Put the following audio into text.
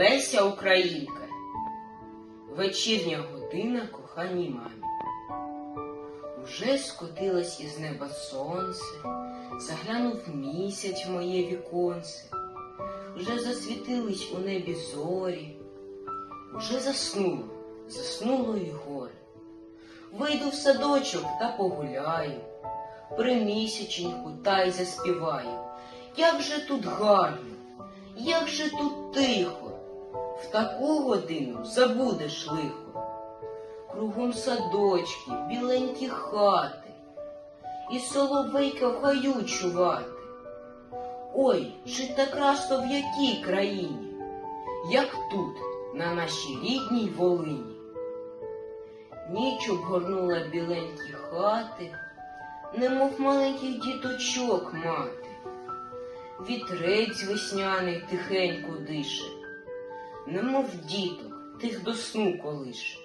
Леся Українка. Вечірня година коханій мамі. Уже скотилось із неба сонце, заглянув місяць в моє віконце, вже засвітились у небі зорі, уже заснуло, заснуло й горе. Вийду в садочок та погуляю, при місяченьку та й заспіваю. Як же тут гарно, як же тут тихо, таку годину забудеш лихо. Кругом садочки, біленькі хати, і соловейка в гаю чувати. Ой, жить так красно в якій країні, як тут, на нашій рідній Волині. Ніч обгорнула біленькі хати, немов маленьких діточок мати. Вітрець весняний тихенько дише, немов діток тих до сну колише.